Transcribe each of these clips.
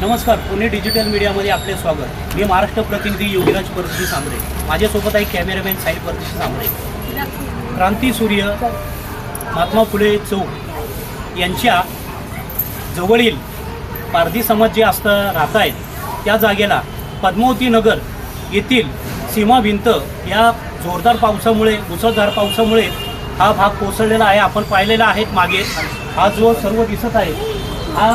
नमस्कार पुणे डिजिटल मीडियामध्ये आपले स्वागत. मी महाराष्ट्र प्रतिनिधी योगीराज परदेशी सांबरे माझ्यासोबत आहे कॅमेरामॅन साहिल परदेशी सांबरे क्रांती सूर्य महात्मा फुले चौक यांच्या जवळील पारधी समाज जे असतं राहत आहेत त्या जागेला पद्मावती नगर येथील सीमा भिंत या जोरदार पावसामुळे मुसळधार पावसामुळे हा भाग कोसळलेला आहे. आपण पाहिलेला आहेत मागे. हा जो सर्व दिसत आहे हा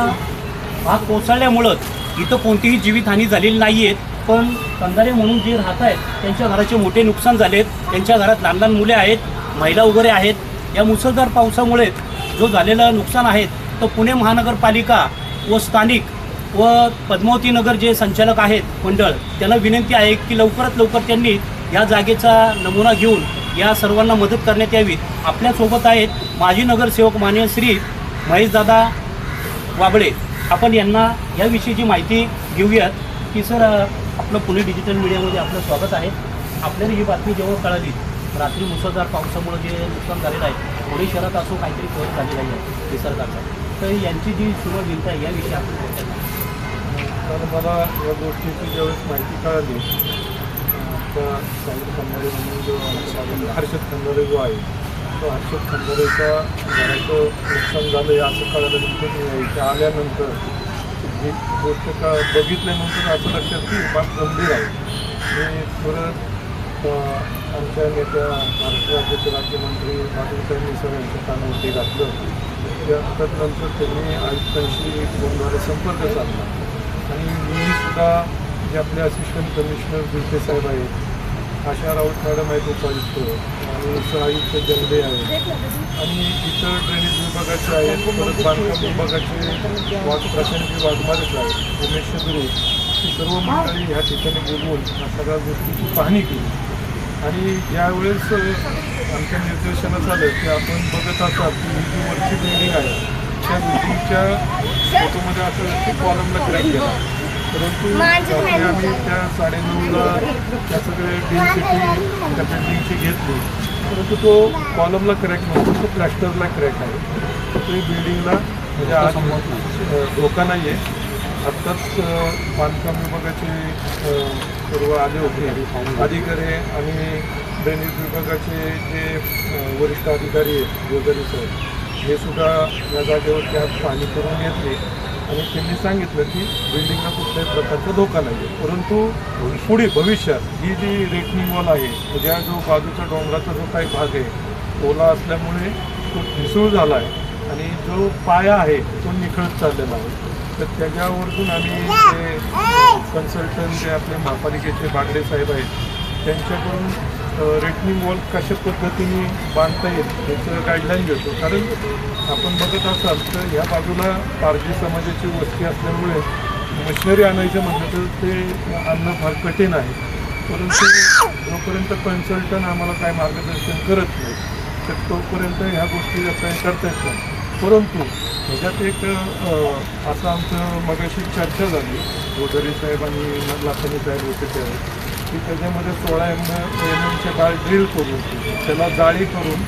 भाग कोसळल्यामुळं इथं कोणतीही जीवितहानी झालेली नाही आहेत पण कंधारे म्हणून जे राहत आहेत त्यांच्या घराचे मोठे नुकसान झाले आहेत त्यांच्या घरात लहान लहान मुले आहेत महिला वगैरे आहेत. या मुसळधार पावसामुळे जो झालेलं नुकसान आहे तो पुणे महानगरपालिका व स्थानिक व पद्मावती नगर जे संचालक आहेत मंडळ त्यांना विनंती आहे की लवकरात लवकर त्यांनी या जागेचा नमुना घेऊन या सर्वांना मदत करण्यात यावी. आपल्यासोबत आहेत माजी नगरसेवक मान्य श्री महेशदादा वाबळे. आपण यांना याविषयीची माहिती घेऊयात की सर आपलं पुणे डिजिटल मीडियामध्ये आपलं स्वागत आहे. आपल्याला ही बातमी जेव्हा कळाली रात्री मुसळधार पावसामुळे जे नुकसान झालेलं आहे पुणे शहरात असो काहीतरी कहर झालेला आहे निसर्गाचा. तर यांची जी सुरुवात भिंत आहे याविषयी आपण तर मला या गोष्टीची ज्यावेळेस माहिती कळाली आता खंदारे म्हणून जो हर्षद खंदारे जो आहे तो हर्षद खंदारेच्या घराचं नुकसान झालं आहे असं कळल्यानंतर मी इथे आल्यानंतर. ही गोष्ट का बघितल्यानंतर असं लक्षात की फार गंभीर आहे. मी परत आमच्या नेत्या महाराष्ट्र राज्याचे राज्यमंत्री माधवसाहेब मिसळ यांच्या कानावरती घातलं त्या नंतर त्यांनी आयुक्तांशी फोनद्वारे संपर्क साधला. आणि मी सुद्धा जे आपले असिस्टंट कमिशनर दुर्गे साहेब आहेत आशा राऊत मॅडम आहेत उपायुक्त आणि सहआयुक्त जंगले आहेत. आणि इतर ड्रेनेज विभागाचे आहेत परत बांधकाम विभागाचे वाघ प्रशांत वाघमारेच आहेत. उमेश दुरे सर्व मंडळी ह्या ठिकाणी बोलवून या सगळ्या गोष्टीची पाहणी केली. आणि यावेळेस आमच्या निर्देशनात आलं की आपण बघत असाल की ही जी वरची बिल्डिंग आहे त्या बिल्डिंगच्या फोटोमध्ये असं कॉलमला क्रॅक केला. परंतु आम्ही त्या साडेनऊला त्या सगळे डेन्सिटी त्या बिल्डिंगची घेतली. परंतु तो कॉलमला क्रॅक नव्हतो तो प्लॅस्टरला क्रॅक आहे. तो बिल्डिंगला म्हणजे आज धोका नाही. आहे आत्ताच बांधकाम विभागाचे सर्व आले होते. अधिकारी आणि ड्रेनेज विभागाचे जे वरिष्ठ अधिकारी आहेत गोगरी सर हे सुद्धा या जागेवरती आज पाणी करून घेतले. आणि त्यांनी सांगितलं की बिल्डिंगला कुठल्याही प्रकारचा धोका नाही आहे परंतु पुढे भविष्यात ही जी रेटनिंग वॉल आहे हा जो बाजूचा डोंगराचा जो काही भाग आहे ओला असल्यामुळे तो ढिसूळ झाला आहे आणि जो पाया आहे तो निखळत चाललेला आहे. तर त्याच्यावरून आम्ही जे कन्सल्टंट जे आपले महापालिकेचे बागडे साहेब आहेत त्यांच्याकडून रेटनिंग वॉल कशा पद्धतीने बांधता येईल याचं गाईडलाईन घेतो कारण आपण बघत असाल तर ह्या बाजूला पारजी समाजाची वस्ती असल्यामुळे मशिनरी आणायचं म्हटलं तर ते आणणं फार कठीण आहे. परंतु जोपर्यंत कन्सल्टंट आम्हाला काय मार्गदर्शन करत नाही तर तोपर्यंत ह्या गोष्टी काही करता येत नाही. परंतु ह्याच्यात एक असं आमचं मगाशी चर्चा झाली. गोदरी साहेब आणि लाखानी साहेब होते त्यावेळेस की त्याच्यामध्ये सोळा एम एम एमचे बाळ ड्रिल करून त्याला जाळी करून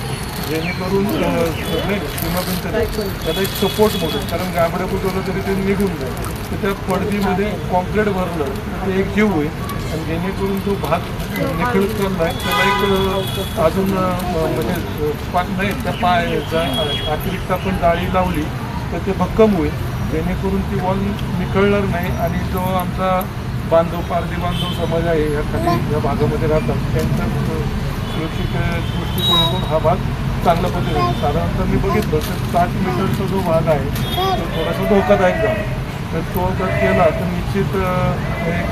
जेणेकरून किंवा त्याला एक सपोर्ट म्हणून कारण गाबड्या कुठवलं तरी ते निघून जाईल तर त्या पडदीमध्ये कॉन्क्रीट भरलं ते एक जीव होईल. आणि जेणेकरून तो भात निखळ करणार त्याला एक अजून म्हणजे पाक पा नाही त्या पाय अतिरिक्त आपण जाळी लावली तर ते भक्कम होईल. जेणेकरून ती वॉल निखळणार नाही आणि जो आमचा बांधव पारधी बांधव समाज आहे ह्या खाली या भागामध्ये राहतात. त्यांच्या अ, सुरक्षित दृष्टिकोनातून हा भाग चांगल्या पद्धतीने साधारणतः मी बघितलं तर साठ मीटरचा जो भाग आहे तो थोडासा धोकादायक झाला. तर तो जर केला तर निश्चित एक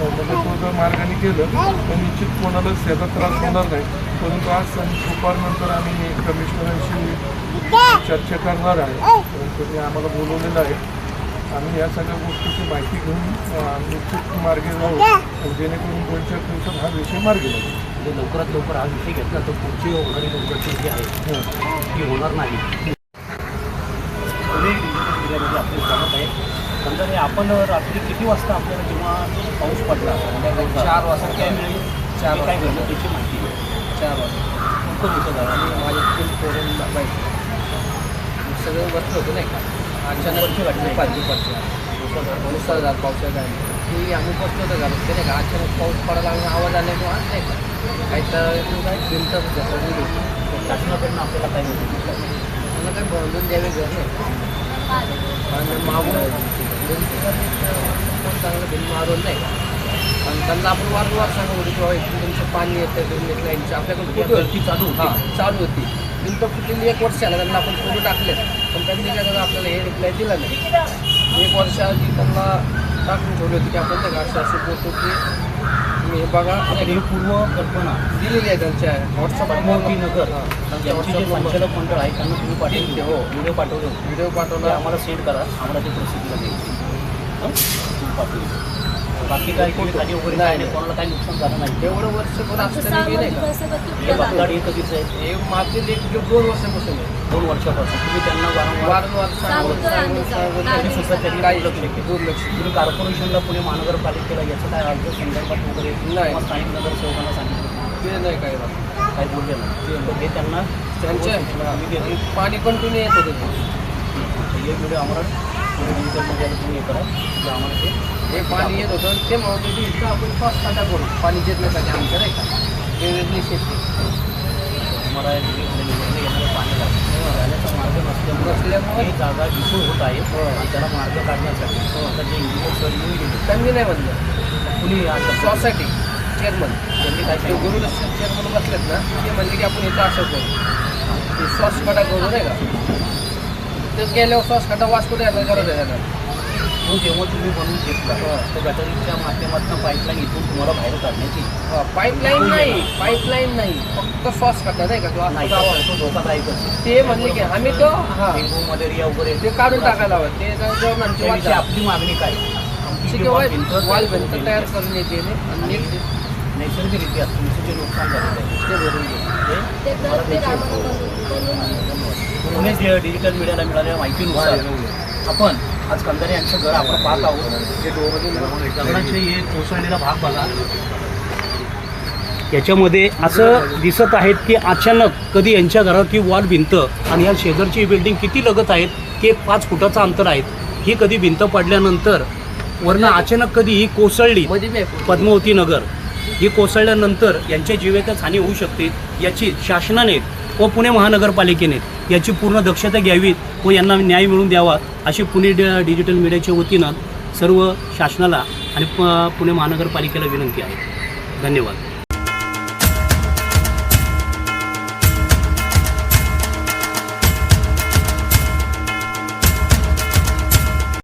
म्हणजे तो जर मार्गाने केलं तर निश्चित कोणालाच याचा त्रास होणार नाही. परंतु आज दुपारनंतर आम्ही कमिशनरांशी चर्चा करणार आहे. परंतु ते आम्हाला बोलवलेलं आहे. आम्ही या सगळ्या गोष्टीची माहिती घेऊन निश्चित मार्गे जाऊ. जेणेकरून दोन चार दिवसात हा विषय मार्गी लागेल म्हणजे लवकरात लवकर हा विषय घेतला तर पुढची होणारी दुर्घटना जी आहे. हं. ती होणार नाही. पुणे जिल्ह्यामध्ये आपले स्वागत आहे. समजा हे आपण रात्री किती वाजता आपल्याला जेव्हा पाऊस पडला संध्याकाळी चार वाजता. काय वेळी चार काय वाजता. घडलं त्याची माहिती चार वाजता. कोणतं होतं? झालं आणि माझे तीन पोरं बाईक सगळे बसलं होतं नाही का? अचानक दुपारची घटना. दुपार दुपारची मुसळधार पावसाच्या टायमाला ती होतो घरात. ते नाही का अचानक पाऊस पडायला आणि आवाज आज नाही का? काही तर तो काय भिंत घसरली होती. शासनाकडनं आपल्याला काय होतं त्यांना काही बांधून द्यावे घर नाही. आणि मागून चांगलं भिंत मारून नाही. का आणि त्यांना आपण वारंवार होतो की बाबा इथून तुमचं पाणी येतं ड्रेनेज लाईनचं आपल्याकडे त्या कुठं गळती चालू होती. हां चालू होती. भिंत फुटलेली एक वर्ष आला त्यांना आपण फोटो टाकले पण त्यांनी काय झालं आपल्याला हे रिप्लाय दिला नाही. एक वर्ष आधी त्यांना टाकून ठेवली होती की आपण अशी अशी फोटो की तुम्ही हे बघा. आता ही पूर्व कल्पना दिलेली आहे त्यांच्या व्हॉट्सअप नगर. ज्यांचे जे संचालक मंडळ आहे त्यांना तुम्ही पाठवले हो व्हिडिओ पाठवले. व्हिडिओ पाठवला आम्हाला सेंड करा. आम्हाला ते प्रसिद्धीला हं? बाकी काय कोणी खाली वगैरे काय नाही कोणाला काही नुकसान झालं नाही. एवढं वर्ष पण असताना मी नाही का? हे कधीच आहे. हे मागचे एक दीड दोन वर्षापासून आहे. दोन वर्षापासून. तुम्ही त्यांना वारंवार वारंवार सांगून सांगून तरी सुद्धा त्यांनी काही दुर्लक्ष केलं. दुर्लक्ष. तुम्ही कॉर्पोरेशनला पुणे महानगरपालिकेला याचं काय अर्ज संदर्भात वगैरे नाही. स्थानिक नगरसेवकांना सांगितलं? ते नाही काय. काही बोलले नाही? हे त्यांना त्यांच्या पाणी कंटिन्यू येत होतं. ते. हे व्हिडिओ आम्हाला तुम्ही हे करा की आम्हाला ते पाणी येत होतं ते मग इथं आपण पाच साठा करू पाणी जिरण्यासाठी आमच्या नाही का ड्रेनेजनी शेती तुम्हाला पाणी जाण्याचा मार्ग नसल्यामुळे नसल्यामुळे जागा इशू होत आहे त्याला मार्ग काढण्यासाठी आता जे इंजिनियर सर येऊन गेले त्यांनी नाही म्हणलं कुणी आता सोसायटी चेअरमन त्यांनी काय गुरु चेअरमन बसलेत ना ते म्हणले की आपण इथं असं करू ते श्वास काटा करू नाही का? ते गेल्यावर श्वास काटा वास कुठे यायला गरज आहे त्यांना तो जेव्हा तुम्ही बनवून घेतला हा. तर गटरीच्या माध्यमातून पाईपलाईन इथून तुम्हाला बाहेर काढण्याची पाईपलाईन नाही पाईपलाईन नाही. फक्त श्वास काटा नाही का? तो नाही. तो धोकादायक असेल ते म्हणले की आम्ही तो हा. डेंगू मलेरिया वगैरे ते काढून टाकायला हवं. ते जाऊन आमची वाट त्याविषयी आपली मागणी काय? आमची ठीक जी आहे भिंत वाल तयार भिंत करून तयार. करून येते आणि नीट नैसर्गिकरित्या तुमचं जे नुकसान झालेलं आहे ते भरून घे ते मला द्यायचे पुणे जे डिजिटल मीडियाला मिळालेल्या माहितीनुसार आपण आज कंदारे यांचं घर आपण पाहत आहोत. दगडाचे हे कोसळलेला भाग बघा. याच्यामध्ये असं दिसत आहेत की अचानक कधी यांच्या घराची वॉल भिंत आणि या शेजारची बिल्डिंग किती लगत आहेत की एक पाच फुटाचं अंतर आहेत ही कधी भिंत पडल्यानंतर वरनं अचानक कधी ही कोसळली. पद्मावती नगर. ही कोसळल्यानंतर यांच्या जीवितच हानी होऊ शकते याची शासनाने व पुणे महानगरपालिकेने याची पूर्ण दक्षता घ्यावी व यांना न्याय मिळून द्यावा अशी पुणे डि- डिजिटल मीडियाच्या वतीनं सर्व शासनाला आणि प- पुणे महानगरपालिकेला विनंती आहे. धन्यवाद.